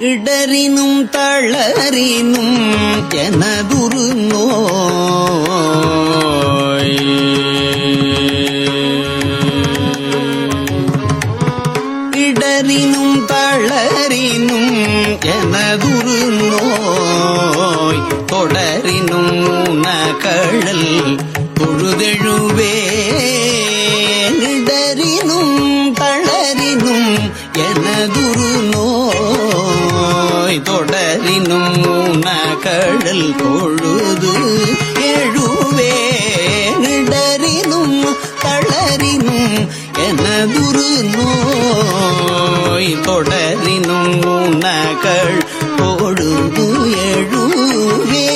இடரினும் தளரினும் எனதுரு no உனகழல் பொழுது எழுவே இடரினும் தளரினும் எனதுரு நோய் தொடரினும் உனகள் பொழுது எழுவே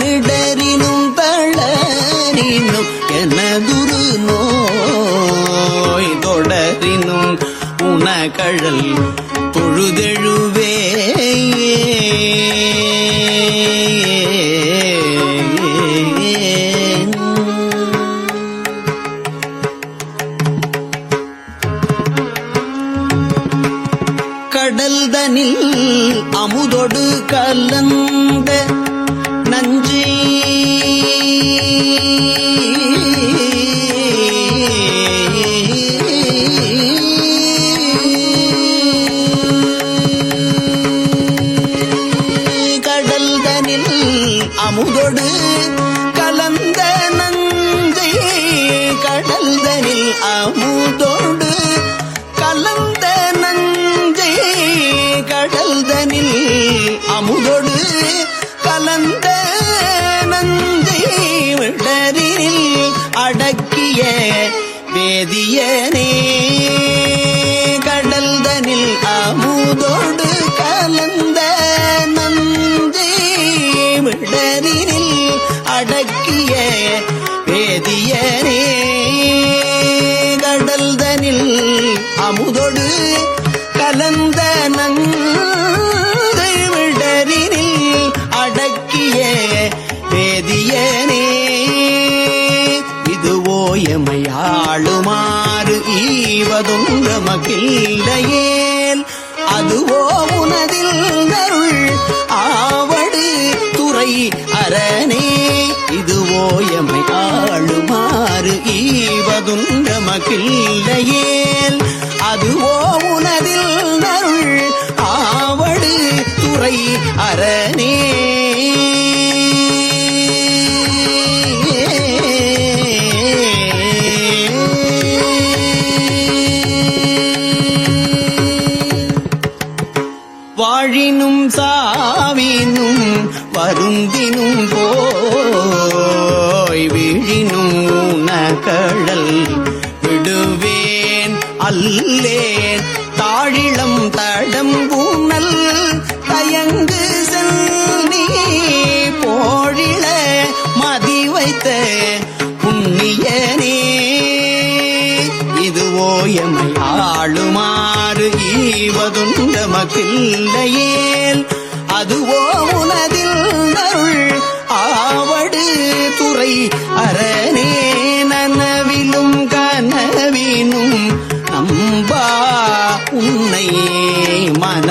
நிடரினும் தளரினும் எனதுரு நோய் தொடரினும் உனகழல் பொழுதெழுவே கடல்தனில் அமுதொடு கலந்த அடக்கிய வேதியனே கடல்தனில் ஆளுமாறு ஈவதுன்ற மகிழ்லையேல் அதுவோ உனதில் நருள் ஆவடு துறை அரணே. வாழினும் சாவினும் வருந்தினும் போ உனகழல் விடுவேன் அல்லேன். தாழிளம் தடம் பூனல் தயங்கு செல்நீ. போழிள மதி வைத்த புண்ணியனே. இதுவோ எமை ஆளுமாறு ஈவதுண்ட மக்கில்லையேல் அதுவோ உனதில் அருள் ஆவடு துறை அரண்.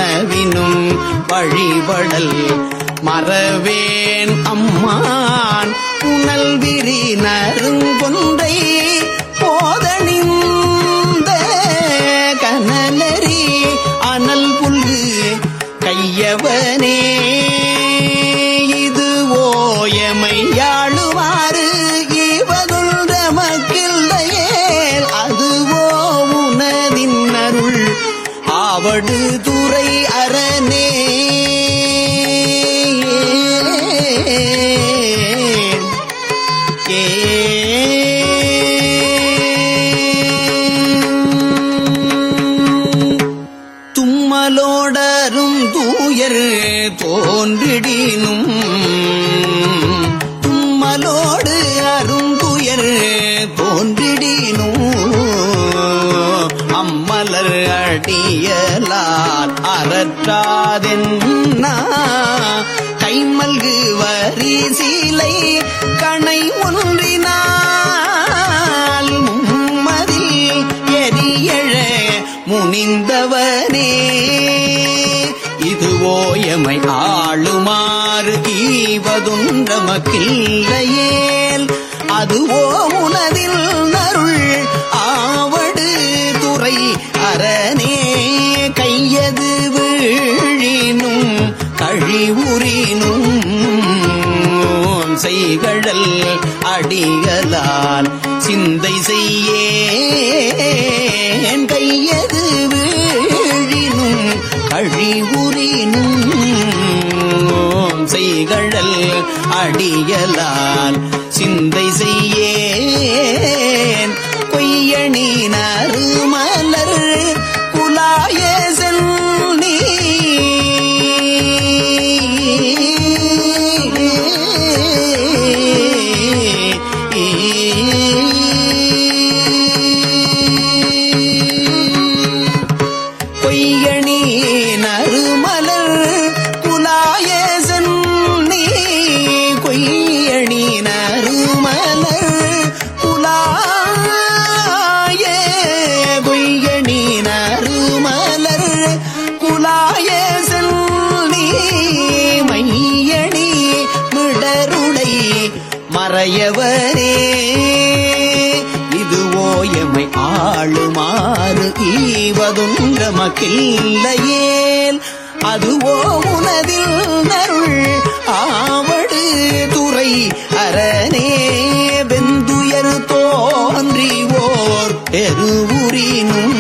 மனவினும் வழிபடல் மறவேன் அம்மான் புனல் விரி நறுங்கொன்றை தும்மலோடரும் தூயர் தோன்றிடினும். தும்மலோடு அருந்துயர் தோன்றிடினும். அம்மலர் அடியலால் அறற்றாதென்னா. கைமல்கு வரி சீலை நமக்கில்லையேல் அதுவோ உனதில் நருள் ஆவடு துறை அரணே கையது வீழினும் கழிவுறினும் செய்கழல் அடிகளால் சிந்தை செய்யேன் கையது வீழினும் கழிவுறினும் செய்கழல் அடியலால் சிந்தை செய்யேன் ஈவதுன்ற அதுவோ உனதில் நருள். ஆவடு துறை அரணே வெந்துயர் தோன்றிவோர் பெருவுரினும்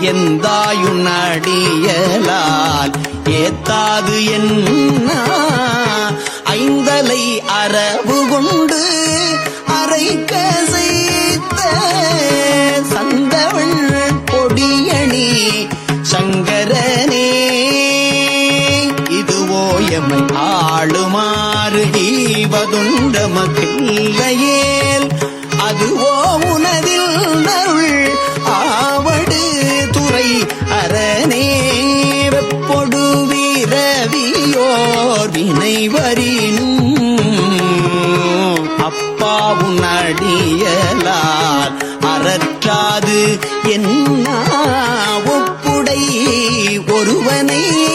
எந்தாயுன் அடியலால் ஏத்தாது என்ன. ஐந்தலை அரவு கொண்டு அரைக்க ஈவதுண்ட மக்கில்லையேல் அதுவோ உனதில் நருள் ஆவடு துறை அரணே. வெப்பொடு வீரவியோர் வினை வரினும் அப்பாவும் அடியலால் அறற்றாது. என்ன ஒப்புடை ஒருவனை.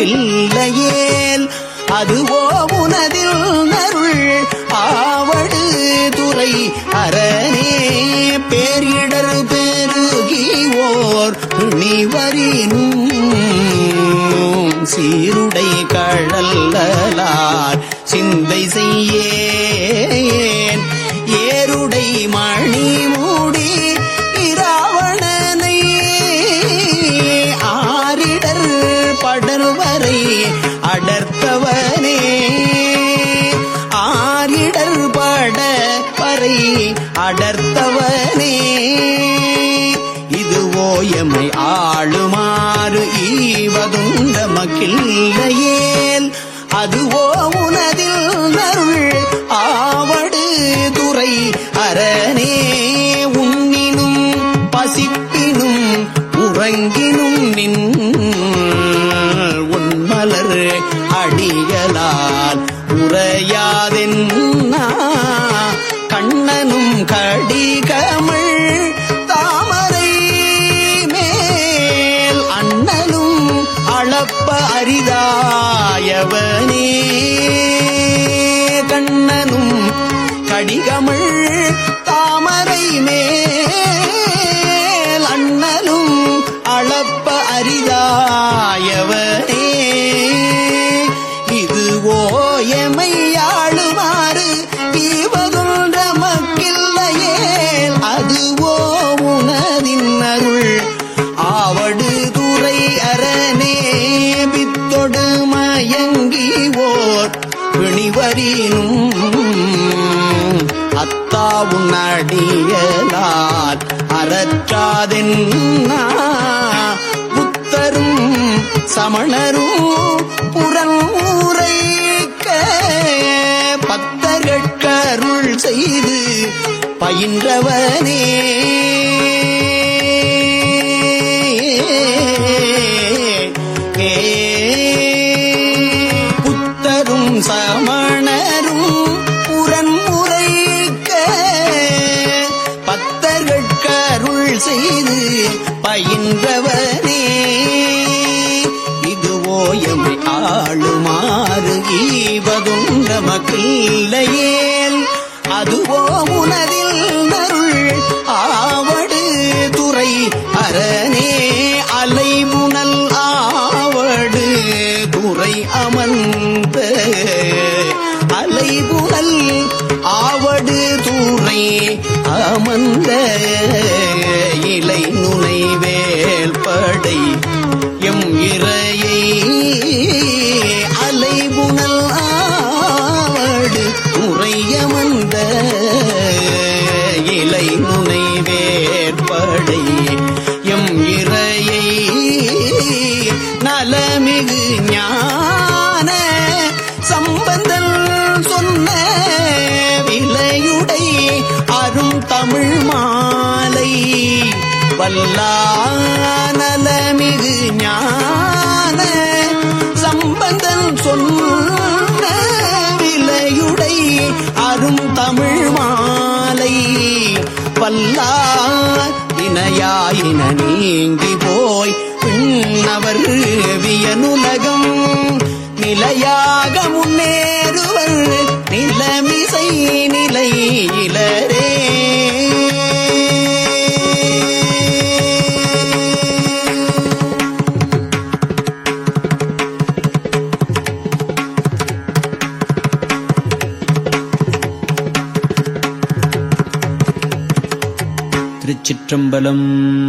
ஈவதுண்ட அதுவோ உனதில் நருள் ஆவடு துறை அரணே. பேரிடர் பெருகிவோர் துணிவரின் சீருடை கழல்லார் சிந்தை செய்யே. படர்வரை அடர்த்தவனே. ஆரிடர் பட வரை அடர்த்தவனே. இதுவோ எமை ஆளுமாறு ஈவதுண்ட மக்கில்லையேல் அரிதாயவனே கண்ணனும் கடிகமிழ் தாமரை மே பிணிவரினும் அத்தாவும் அடியலால் அறற்றாதென்னா புத்தரும் சமணரும் புறமுறைக்க பத்தர்கட்கருள் செய்து பயின்றவனே. செய்து பயின்றவனே இது ஓயம் ஆளுமாறு ஈவதும் நமக்கு இல்லையேல் அதுவோ உனதில் நருள் ஆவடு துறை அரணே. நலமிகு ஞான சம்பந்தன் சொன்ன விலையுடை அரும் தமிழ் மாலை. பல்லா இணையாயின நீங்கி போய் பின்னவர் வியனுலகம். நிலையாக முன்னேறுவர் நிலமிசை चम्बलम्।